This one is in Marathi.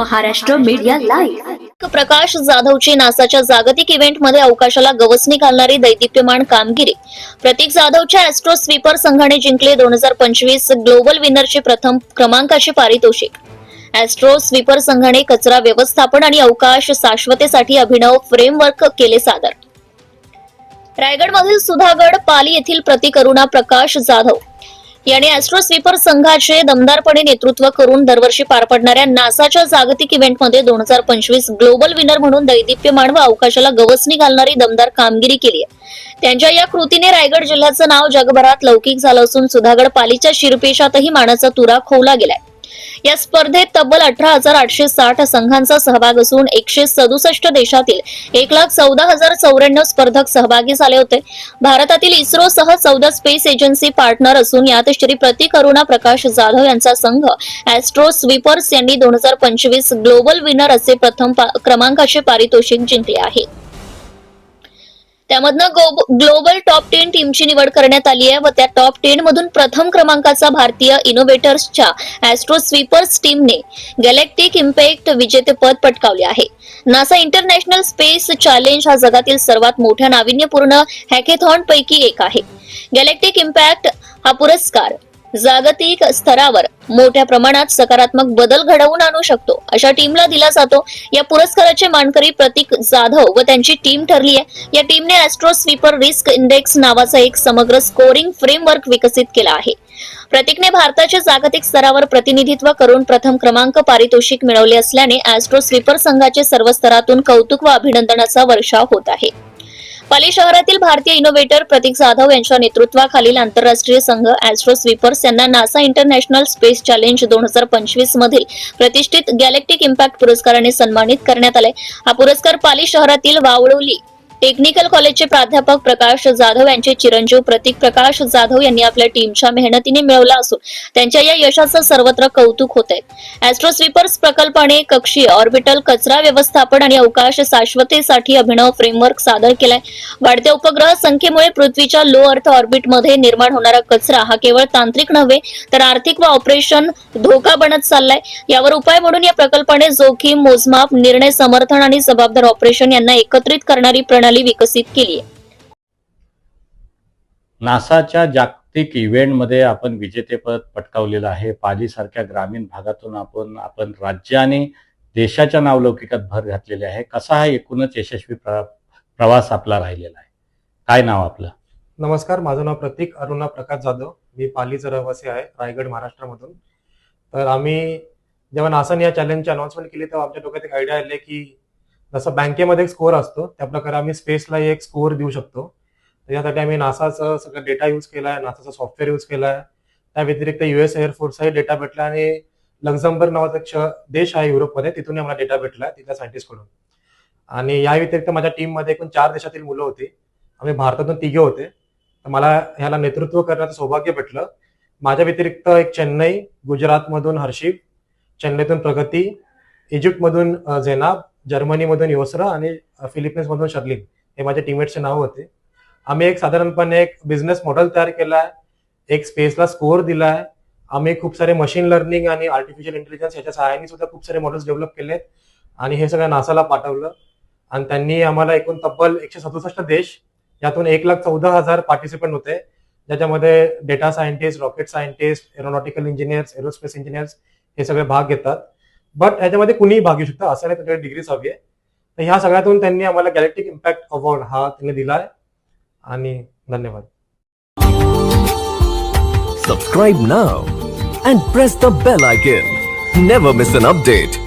Maharashtra media live. प्रकाश जाधवची नासाच्या जागतिक इव्हेंटमध्ये अवकाशाला गवसणी घालणारी दैदिप्यमान कामगिरी. प्रतीक जाधवच्या एस्ट्रो स्वीपर संघाने जिंकले दोन हजार पंचवीस ग्लोबल विनरची प्रथम क्रमांकाचे पारितोषिक. एस्ट्रो स्वीपर संघाने कचरा व्यवस्थापन आणि अवकाश शाश्वतेसाठी अभिनव फ्रेमवर्क केले सादर. रायगडमधील सुधागड पाली येथील प्रतिकरुणा प्रकाश जाधव. यांनी ऍस्ट्रो स्वीपर संघाचे दमदारपणे नेतृत्व करून दरवर्षी पार पडणाऱ्या नासाच्या जागतिक इव्हेंटमध्ये दोन हजार पंचवीस ग्लोबल विनर म्हणून दैदिप्यमान व अवकाशाला गवसणी घालणारी दमदार कामगिरी केली आहे. त्यांच्या या कृतीने रायगड जिल्ह्याचं नाव जगभरात लौकिक झालं असून सुधागड पालीच्या शिरपेशातही मानाचा तुरा खोवला गेलाय. या स्पर्धेत तब्बल अठरा हजार आठशे साठ संघांचा सहभाग असून एकशे सदुसष्ट देशातील एक लाख चौदा हजार चौऱ्याण्णव स्पर्धक सहभागी झाले होते. भारतातील इस्रोसह चौदा स्पेस एजन्सी पार्टनर असून यात श्री प्रतीक अरुणा प्रकाश जाधव यांचा संघ ऍस्ट्रो स्वीपर्स यांनी दोन हजार पंचवीस ग्लोबल विनर असे प्रथम पा- क्रमांकाचे पारितोषिक जिंकले आहे. त्यामधनं ग्लोबल टॉप टेन टीमची निवड करण्यात आली आहे व त्या टॉप टेन मधून प्रथम क्रमांकाचा भारतीय इनोव्हेटर्सच्या ऍस्ट्रो स्वीपर्स टीमने गॅलेक्टिक इम्पॅक्ट विजेतेपद पटकावले आहे. नासा इंटरनॅशनल स्पेस चॅलेंज हा जगातील सर्वात मोठ्या नाविन्यपूर्ण हॅकेथॉन पैकी एक आहे. गॅलेक्टिक इम्पॅक्ट हा पुरस्कार जागतिक स्तरावर मोठ्या प्रमाणात सकारात्मक बदल घडवून आणू शकतो. अशा टीमला दिला जातो. या पुरस्काराचे मानकरी प्रतीक जाधव व त्यांची टीम ठरली आहे. या टीमने ऍस्ट्रो स्वीपर रिस्क इंडेक्स नावाचा एक समग्र स्कोरिंग फ्रेमवर्क विकसित केला आहे. प्रतीकने भारताचे जागतिक स्तरावर प्रतिनिधित्व करून प्रथम क्रमांक पारितोषिक मिळवले असल्याने ऍस्ट्रो स्वीपर संघाचे सर्व स्तरातून कौतुक व अभिनंदनाचा वर्षाव होत आहे. पाली शहरातील भारतीय इनोव्हेटर प्रतीक जाधव यांच्या नेतृत्वाखालील आंतरराष्ट्रीय संघ ऍस्ट्रो स्वीपर्स यांना नासा इंटरनॅशनल स्पेस चॅलेंज दोन हजार पंचवीस मधील प्रतिष्ठित गॅलेक्टिक इम्पॅक्ट पुरस्काराने सन्मानित करण्यात आले हा पुरस्कार पाली शहरातील वावळोली टेक्निकल कॉलेजचे प्राध्यापक प्रकाश जाधव यांचे चिरंजीव प्रतीक प्रकाश जाधव यांनी आपल्या टीमच्या मेहनतीने मिळवला असून त्यांच्या या यशाचं सर्वत्र कौतुक होत आहे ऍस्ट्रो स्वीपर्स प्रकल्पाने कक्षीय ऑर्बिटल कचरा व्यवस्थापन आणि अवकाश शाश्वतेसाठी अभिनव फ्रेमवर्क सादर केलाय. वाढत्या उपग्रह संख्येमुळे पृथ्वीच्या लो अर्थ ऑर्बिटमध्ये निर्माण होणारा कचरा हा केवळ तांत्रिक नव्हे तर आर्थिक व ऑपरेशन धोका बनत चाललाय. यावर उपाय म्हणून या प्रकल्पाने जोखीम मोजमाप निर्णय समर्थन आणि जबाबदार ऑपरेशन यांना एकत्रित करणारी प्रणाली विकसित केली आहे. नासाच्या जागतिक इव्हेंटमध्ये आपण विजेतेपद पटकावलेलं आहे. पालीसारख्या ग्रामीण भागातून आपण आपण राज्य आणि देशाच्या नावलौकिकात भर घातलेली आहे. कसा हा एकूणच यशस्वी प्र प्रवास आपला राहिलेला आहे? काय नाव आपलं? नमस्कार माझं नाव प्रतीक अरुणा प्रकाश जाधव. मी पालीचा रहिवासी आहे रायगड महाराष्ट्रामधून. तर आम्ही जेव्हा नासाने या चॅलेंजची अनाउन्समेंट केली तेव्हा आमच्या डोक्यात एक आयडिया आले की जसं बँकेमध्ये एक स्कोअर असतो त्या प्रकारे आम्ही स्पेसला एक स्कोअर देऊ शकतो. त्याच्यासाठी यासाठी आम्ही नासाचं सगळं डेटा यूज केला आहे नासाचं सॉफ्टवेअर यूज केला आहे त्या व्यतिरिक्त युएस एअरफोर्सचाही डेटा भेटला आणि लक्झमबर्ग नावाचा एक देश आहे युरोपमध्ये तिथून आम्हाला डेटा भेटला आहे तिथल्या सायंटिस्टकडून आणि या व्यतिरिक्त माझ्या टीममध्ये एकूण चार देशातील मुलं होती. आम्ही भारतातून तिघे होते. तर मला ह्याला नेतृत्व करण्याचं सौभाग्य भेटलं. माझ्या व्यतिरिक्त एक चेन्नई गुजरातमधून हर्षिक चेन्नईतून प्रगती इजिप्तमधून झेनाब जर्मनीमधून योसरा आणि फिलिपिन्समधून शर्लिन हे माझ्या टीममेटचे नाव होते. आम्ही एक साधारणपणे एक बिझनेस मॉडेल तयार केला आहे एक स्पेसला स्कोअर दिला आहे आम्ही खूप सारे मशीन लर्निंग आणि आर्टिफिशियल इंटेलिजन्स याच्या सहाय्याने सुद्धा खूप सारे मॉडेल्स डेव्हलप केले आणि हे सगळं नासाला पाठवलं. आणि त्यांनी आम्हाला एकूण तब्बल एकशे सदुसष्ट देश यातून एक लाख चौदा हजार पार्टिसिपंट होते. ज्याच्यामध्ये data scientist rocket scientist aeronautical engineers aerospace engineers हे सगळे भाग घेतात. बट ह्याच्यामध्ये कुणीही भाग घेऊ शकतं. असं नाही त्याच्याकडे डिग्रीच हवी आहे. तर ह्या सगळ्यातून त्यांनी आम्हाला गॅलेक्टिक इम्पॅक्ट अवॉर्ड हा त्यांनी दिला आहे. आणि धन्यवाद. Subscribe now and press the bell icon never miss an update